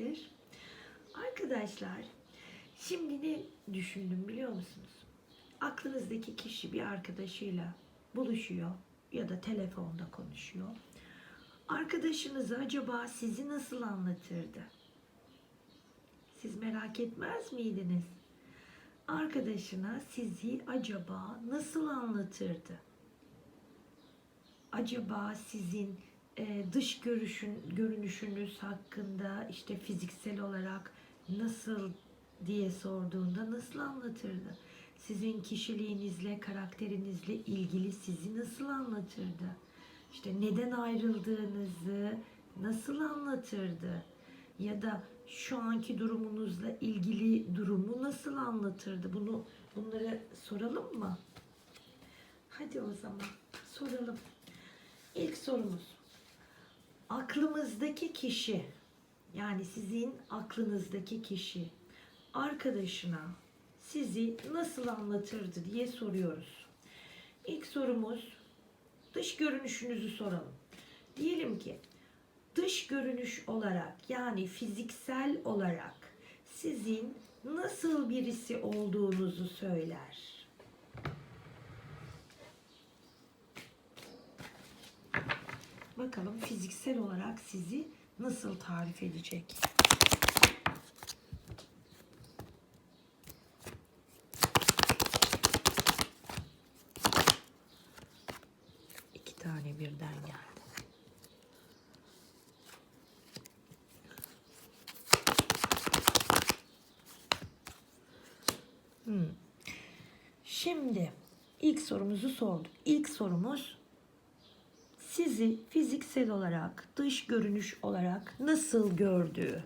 İyisinizdir. Arkadaşlar, şimdi ne düşündüm biliyor musunuz? Aklınızdaki kişi bir arkadaşıyla buluşuyor ya da telefonda konuşuyor. Arkadaşınız acaba sizi nasıl anlatırdı? Siz merak etmez miydiniz? Arkadaşına sizi acaba nasıl anlatırdı? acaba sizin dış görüşün görünüşünüz hakkında işte fiziksel olarak nasıl diye sorduğunda nasıl anlatırdı? Sizin kişiliğinizle, karakterinizle ilgili sizi nasıl anlatırdı? İşte neden ayrıldığınızı nasıl anlatırdı? Ya da şu anki durumunuzla ilgili durumu nasıl anlatırdı? Bunu bunları soralım mı? Hadi o zaman soralım. İlk sorumuz. Aklımızdaki kişi yani sizin aklınızdaki kişi arkadaşına sizi nasıl anlatırdı diye soruyoruz. İlk sorumuz dış görünüşünüzü soralım. Diyelim ki dış görünüş olarak yani fiziksel olarak sizin nasıl birisi olduğunuzu söyler. Bakalım fiziksel olarak sizi nasıl tarif edecek? İki tane birden geldi. Hmm. Şimdi ilk sorumuzu sorduk. İlk sorumuz sizi fiziksel olarak, dış görünüş olarak nasıl gördüğü.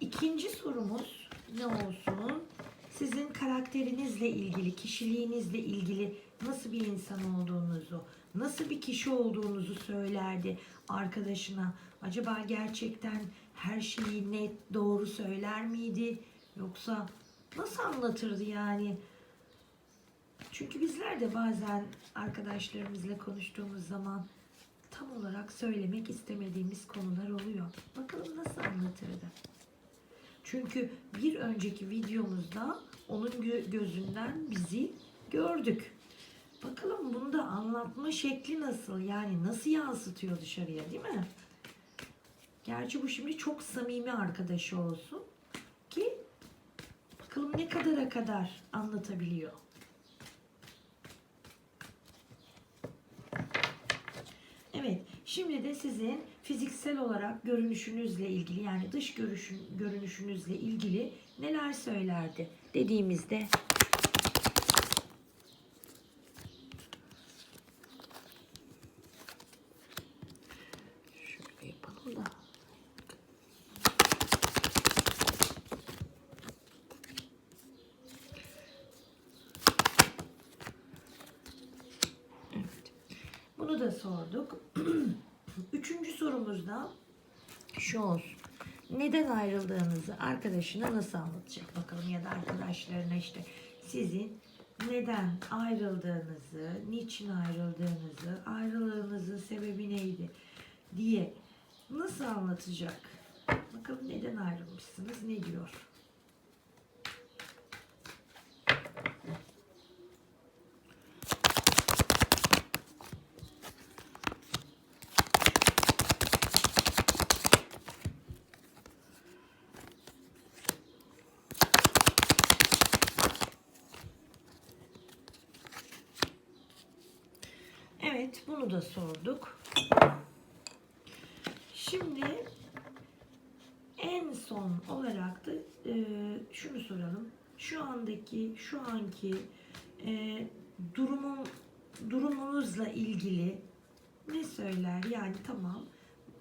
İkinci sorumuz ne olsun? Sizin karakterinizle ilgili, kişiliğinizle ilgili nasıl bir insan olduğunuzu, nasıl bir kişi olduğunuzu söylerdi arkadaşına. Acaba gerçekten her şeyi net, doğru söyler miydi? Yoksa nasıl anlatırdı yani? Çünkü bizler de bazen arkadaşlarımızla konuştuğumuz zaman tam olarak söylemek istemediğimiz konular oluyor. Bakalım nasıl anlatırdı. Çünkü bir önceki videomuzda onun gö- gözünden bizi gördük. Bakalım bunu da anlatma şekli nasıl? Yani nasıl yansıtıyor dışarıya değil mi? Gerçi bu şimdi çok samimi arkadaşı olsun ki bakalım ne kadara kadar anlatabiliyor. Evet, şimdi de sizin fiziksel olarak görünüşünüzle ilgili yani dış görüşün, görünüşünüzle ilgili neler söylerdi dediğimizde şöyle yapalım da Evet. Bunu da sorduk. Üçüncü sorumuz da şu olsun. Neden ayrıldığınızı arkadaşına nasıl anlatacak bakalım ya da arkadaşlarına işte sizin neden ayrıldığınızı, niçin ayrıldığınızı, ayrılığınızın sebebi neydi diye nasıl anlatacak? Bakalım neden ayrılmışsınız, ne diyor? Bunu da sorduk. Şimdi en son olarak da e, şunu soralım. Şu andaki, şu anki e, durumun durumunuzla ilgili ne söyler? Yani tamam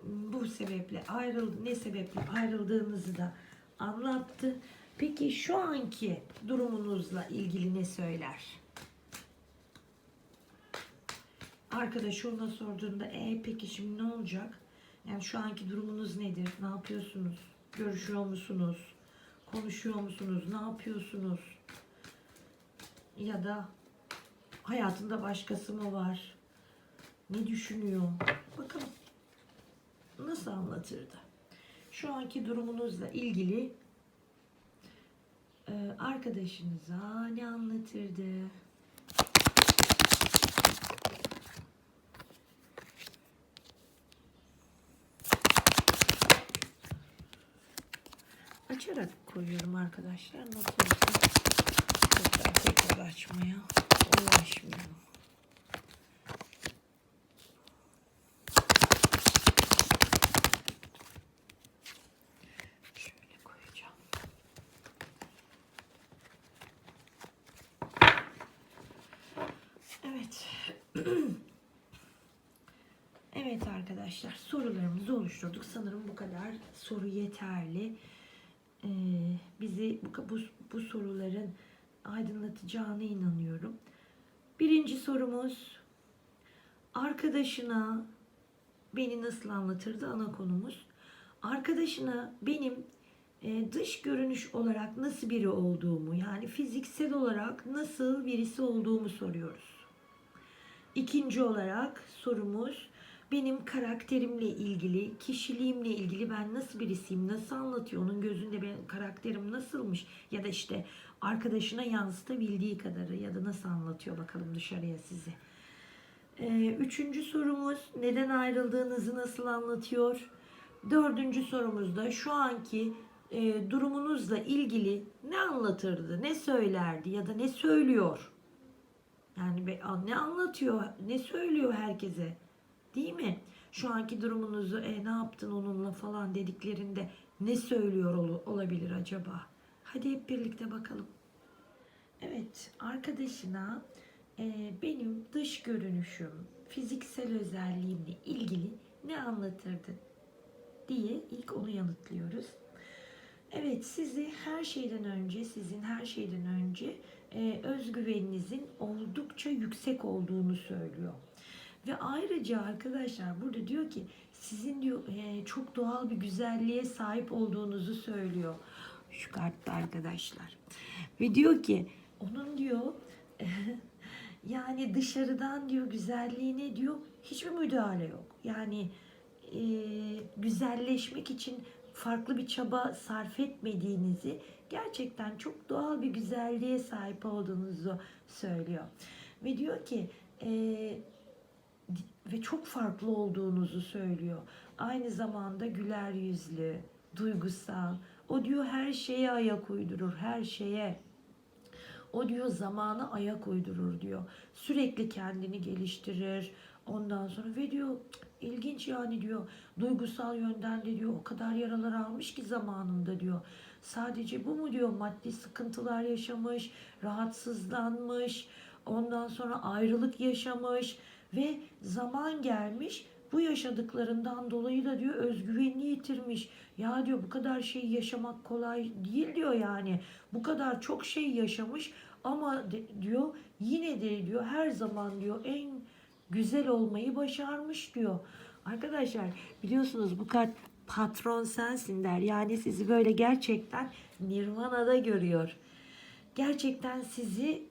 bu sebeple ayrıl ne sebeple ayrıldığınızı da anlattı. Peki şu anki durumunuzla ilgili ne söyler? Arkadaş ona sorduğunda e peki şimdi ne olacak? Yani şu anki durumunuz nedir? Ne yapıyorsunuz? Görüşüyor musunuz? Konuşuyor musunuz? Ne yapıyorsunuz? Ya da hayatında başkası mı var? Ne düşünüyor? Bakalım nasıl anlatırdı? Şu anki durumunuzla ilgili arkadaşınıza ne anlatırdı? Açarak koyuyorum arkadaşlar. Nasıl olsa tekrar tekrar açmaya uğraşmıyorum. Evet arkadaşlar sorularımızı oluşturduk. Sanırım bu kadar soru yeterli. Ee, bizi bu, bu, bu soruların aydınlatacağına inanıyorum. Birinci sorumuz arkadaşına beni nasıl anlatırdı ana konumuz. Arkadaşına benim e, dış görünüş olarak nasıl biri olduğumu yani fiziksel olarak nasıl birisi olduğumu soruyoruz. İkinci olarak sorumuz benim karakterimle ilgili, kişiliğimle ilgili ben nasıl birisiyim, nasıl anlatıyor, onun gözünde benim karakterim nasılmış ya da işte arkadaşına yansıtabildiği kadarı ya da nasıl anlatıyor bakalım dışarıya size. Ee, üçüncü sorumuz neden ayrıldığınızı nasıl anlatıyor? Dördüncü sorumuzda şu anki e, durumunuzla ilgili ne anlatırdı, ne söylerdi ya da ne söylüyor? Yani ne anlatıyor, ne söylüyor herkese? Değil mi? Şu anki durumunuzu e, ne yaptın onunla falan dediklerinde ne söylüyor ol- olabilir acaba? Hadi hep birlikte bakalım. Evet, arkadaşına e, benim dış görünüşüm, fiziksel özelliğimle ilgili ne anlatırdı diye ilk onu yanıtlıyoruz. Evet, sizi her şeyden önce, sizin her şeyden önce e, özgüveninizin oldukça yüksek olduğunu söylüyor. Ve ayrıca arkadaşlar burada diyor ki sizin diyor e, çok doğal bir güzelliğe sahip olduğunuzu söylüyor. Şu kartta arkadaşlar. Ve diyor ki onun diyor yani dışarıdan diyor güzelliğine diyor hiçbir müdahale yok. Yani e, güzelleşmek için farklı bir çaba sarf etmediğinizi gerçekten çok doğal bir güzelliğe sahip olduğunuzu söylüyor. Ve diyor ki e, ve çok farklı olduğunuzu söylüyor. Aynı zamanda güler yüzlü, duygusal. O diyor her şeye ayak uydurur, her şeye. O diyor zamana ayak uydurur diyor. Sürekli kendini geliştirir. Ondan sonra ve diyor ilginç yani diyor duygusal yönden de diyor o kadar yaralar almış ki zamanında diyor. Sadece bu mu diyor maddi sıkıntılar yaşamış, rahatsızlanmış, ondan sonra ayrılık yaşamış ve zaman gelmiş bu yaşadıklarından dolayı da diyor özgüvenini yitirmiş. Ya diyor bu kadar şey yaşamak kolay değil diyor yani. Bu kadar çok şey yaşamış ama de- diyor yine de diyor her zaman diyor en güzel olmayı başarmış diyor. Arkadaşlar biliyorsunuz bu kart patron sensin der. Yani sizi böyle gerçekten nirvanada görüyor. Gerçekten sizi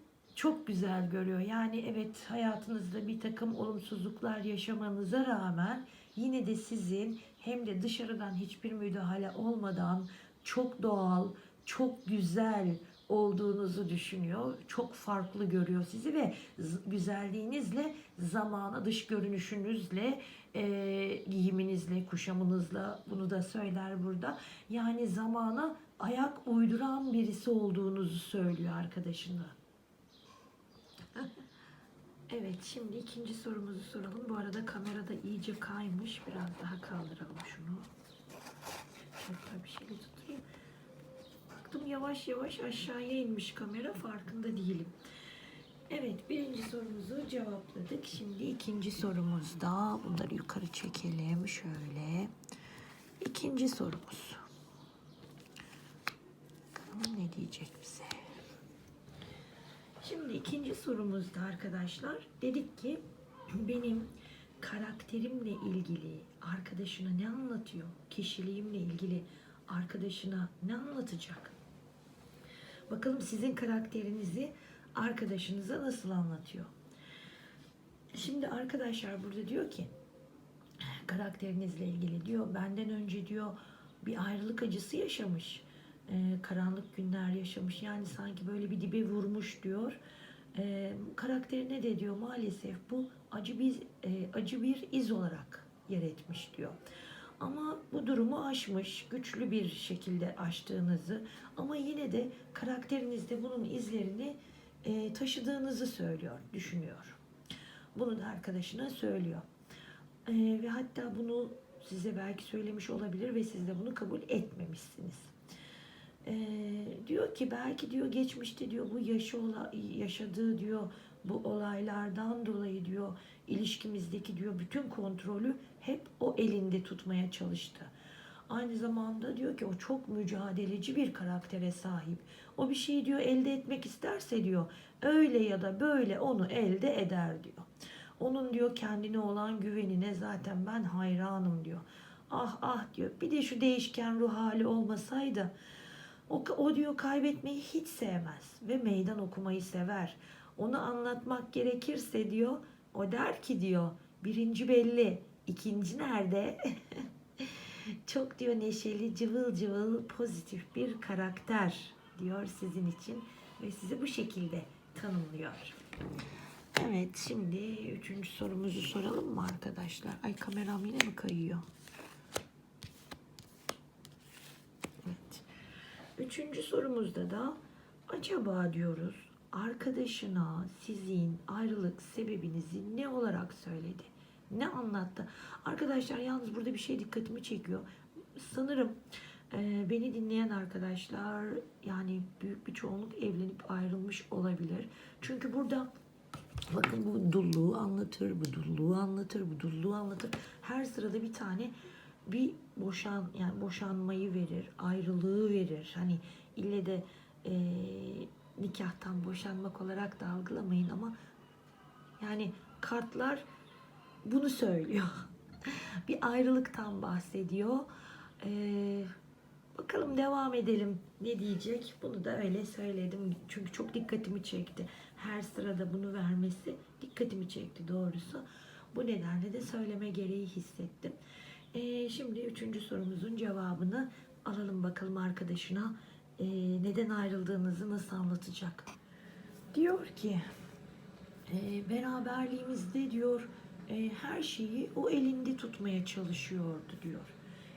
çok güzel görüyor. Yani evet hayatınızda bir takım olumsuzluklar yaşamanıza rağmen yine de sizin hem de dışarıdan hiçbir müdahale olmadan çok doğal, çok güzel olduğunuzu düşünüyor. Çok farklı görüyor sizi ve güzelliğinizle zamana, dış görünüşünüzle, e, giyiminizle, kuşamınızla bunu da söyler burada. Yani zamana ayak uyduran birisi olduğunuzu söylüyor arkadaşına. Evet şimdi ikinci sorumuzu soralım. Bu arada kamerada iyice kaymış. Biraz daha kaldıralım şunu. Şöyle bir şeyle tutayım. Baktım yavaş yavaş aşağıya inmiş kamera farkında değilim. Evet, birinci sorumuzu cevapladık. Şimdi ikinci sorumuzda bunları yukarı çekelim şöyle. İkinci sorumuz. Bakalım ne diyecek bize. Şimdi ikinci sorumuzda arkadaşlar dedik ki benim karakterimle ilgili arkadaşına ne anlatıyor? Kişiliğimle ilgili arkadaşına ne anlatacak? Bakalım sizin karakterinizi arkadaşınıza nasıl anlatıyor? Şimdi arkadaşlar burada diyor ki karakterinizle ilgili diyor benden önce diyor bir ayrılık acısı yaşamış. Ee, karanlık günler yaşamış. Yani sanki böyle bir dibe vurmuş diyor. Ee, karakterine de diyor maalesef bu acı bir e, acı bir iz olarak yer etmiş diyor. Ama bu durumu aşmış, güçlü bir şekilde aştığınızı ama yine de karakterinizde bunun izlerini e, taşıdığınızı söylüyor, düşünüyor. Bunu da arkadaşına söylüyor. E, ve hatta bunu size belki söylemiş olabilir ve siz de bunu kabul etmemişsiniz. E, diyor ki belki diyor geçmişte diyor bu yaşı ola, yaşadığı diyor bu olaylardan dolayı diyor ilişkimizdeki diyor bütün kontrolü hep o elinde tutmaya çalıştı. Aynı zamanda diyor ki o çok mücadeleci bir karaktere sahip. O bir şeyi diyor elde etmek isterse diyor öyle ya da böyle onu elde eder diyor. Onun diyor kendine olan güvenine zaten ben hayranım diyor. Ah ah diyor. Bir de şu değişken ruh hali olmasaydı o, o diyor kaybetmeyi hiç sevmez ve meydan okumayı sever. Onu anlatmak gerekirse diyor o der ki diyor birinci belli ikinci nerede? Çok diyor neşeli cıvıl cıvıl pozitif bir karakter diyor sizin için ve sizi bu şekilde tanımlıyor. Evet şimdi üçüncü sorumuzu soralım mı arkadaşlar? Ay kameram yine mi kayıyor? Evet. Üçüncü sorumuzda da acaba diyoruz arkadaşına sizin ayrılık sebebinizi ne olarak söyledi? Ne anlattı? Arkadaşlar yalnız burada bir şey dikkatimi çekiyor. Sanırım e, beni dinleyen arkadaşlar yani büyük bir çoğunluk evlenip ayrılmış olabilir. Çünkü burada bakın bu dulluğu anlatır, bu dulluğu anlatır, bu dulluğu anlatır. Her sırada bir tane bir boşan yani boşanmayı verir, ayrılığı verir. Hani ille de e, nikahtan boşanmak olarak da algılamayın ama yani kartlar bunu söylüyor. bir ayrılıktan bahsediyor. Ee, bakalım devam edelim. Ne diyecek? Bunu da öyle söyledim. Çünkü çok dikkatimi çekti. Her sırada bunu vermesi dikkatimi çekti doğrusu. Bu nedenle de söyleme gereği hissettim. Ee, şimdi üçüncü sorumuzun cevabını alalım bakalım arkadaşına. Ee, neden ayrıldığınızı nasıl anlatacak? Diyor ki e, beraberliğimizde diyor e, her şeyi o elinde tutmaya çalışıyordu diyor.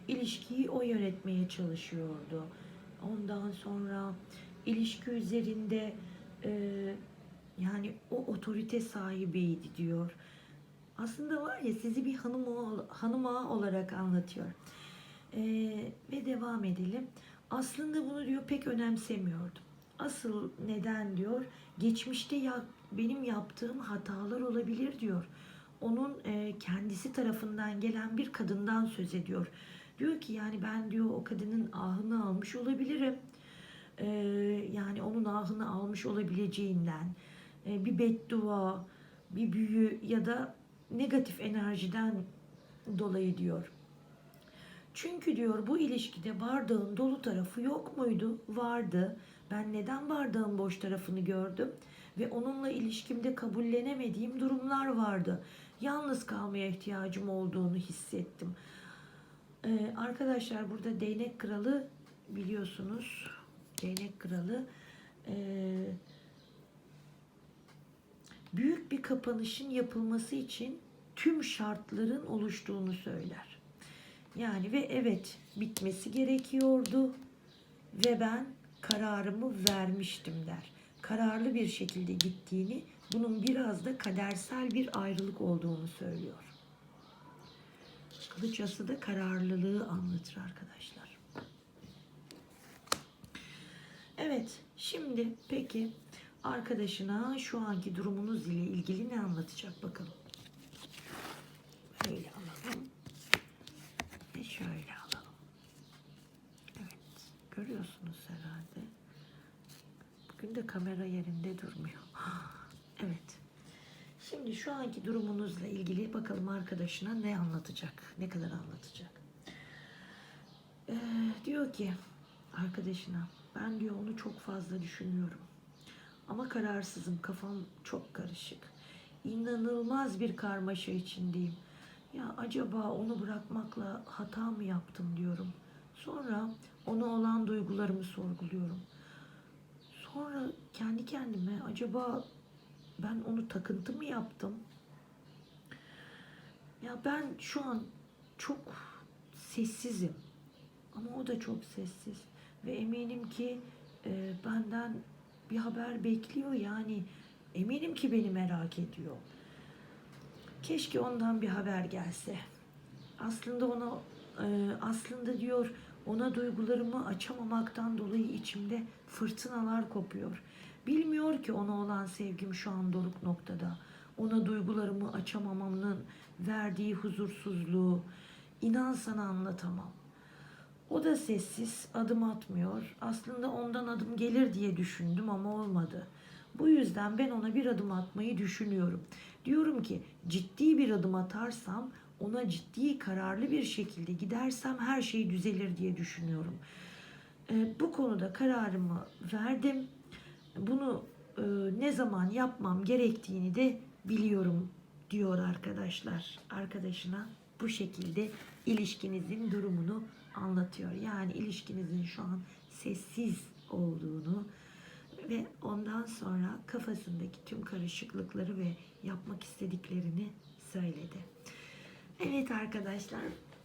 İlişkiyi o yönetmeye çalışıyordu. Ondan sonra ilişki üzerinde e, yani o otorite sahibiydi diyor. Aslında var ya sizi bir hanım hanım ağa olarak anlatıyor. E, ve devam edelim. Aslında bunu diyor pek önemsemiyordum. Asıl neden diyor geçmişte ya benim yaptığım hatalar olabilir diyor onun e, kendisi tarafından gelen bir kadından söz ediyor. Diyor ki yani ben diyor o kadının ahını almış olabilirim. E, yani onun ahını almış olabileceğinden e, bir beddua, bir büyü ya da negatif enerjiden dolayı diyor. Çünkü diyor bu ilişkide bardağın dolu tarafı yok muydu? Vardı. Ben neden bardağın boş tarafını gördüm? Ve onunla ilişkimde kabullenemediğim durumlar vardı yalnız kalmaya ihtiyacım olduğunu hissettim. Ee, arkadaşlar burada değnek kralı biliyorsunuz. Değnek kralı e, büyük bir kapanışın yapılması için tüm şartların oluştuğunu söyler. Yani ve evet bitmesi gerekiyordu ve ben kararımı vermiştim der. Kararlı bir şekilde gittiğini bunun biraz da kadersel bir ayrılık olduğunu söylüyor. Kılıç ası da kararlılığı anlatır arkadaşlar. Evet, şimdi peki arkadaşına şu anki durumunuz ile ilgili ne anlatacak bakalım. Böyle alalım. Ve şöyle alalım. Evet. Görüyorsunuz herhalde. Bugün de kamera yerinde durmuyor. Evet. Şimdi şu anki durumunuzla ilgili bakalım arkadaşına ne anlatacak? Ne kadar anlatacak? Ee, diyor ki arkadaşına ben diyor onu çok fazla düşünüyorum. Ama kararsızım. Kafam çok karışık. İnanılmaz bir karmaşa içindeyim. Ya acaba onu bırakmakla hata mı yaptım diyorum. Sonra ona olan duygularımı sorguluyorum. Sonra kendi kendime acaba ben onu takıntı mı yaptım? Ya ben şu an çok sessizim. Ama o da çok sessiz. Ve eminim ki e, benden bir haber bekliyor yani. Eminim ki beni merak ediyor. Keşke ondan bir haber gelse. Aslında ona e, aslında diyor ona duygularımı açamamaktan dolayı içimde fırtınalar kopuyor. Bilmiyor ki ona olan sevgim şu an doruk noktada. Ona duygularımı açamamamın verdiği huzursuzluğu inan sana anlatamam. O da sessiz, adım atmıyor. Aslında ondan adım gelir diye düşündüm ama olmadı. Bu yüzden ben ona bir adım atmayı düşünüyorum. Diyorum ki ciddi bir adım atarsam, ona ciddi kararlı bir şekilde gidersem her şey düzelir diye düşünüyorum. Ee, bu konuda kararımı verdim. Bunu e, ne zaman yapmam gerektiğini de biliyorum diyor arkadaşlar. Arkadaşına bu şekilde ilişkinizin durumunu anlatıyor. Yani ilişkinizin şu an sessiz olduğunu ve ondan sonra kafasındaki tüm karışıklıkları ve yapmak istediklerini söyledi. Evet arkadaşlar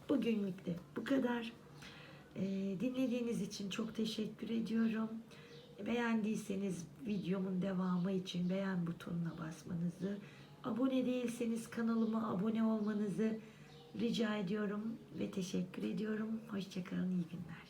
bugünlük de bu kadar. Ee, dinlediğiniz için çok teşekkür ediyorum. Beğendiyseniz videomun devamı için beğen butonuna basmanızı, abone değilseniz kanalıma abone olmanızı rica ediyorum ve teşekkür ediyorum. Hoşçakalın, iyi günler.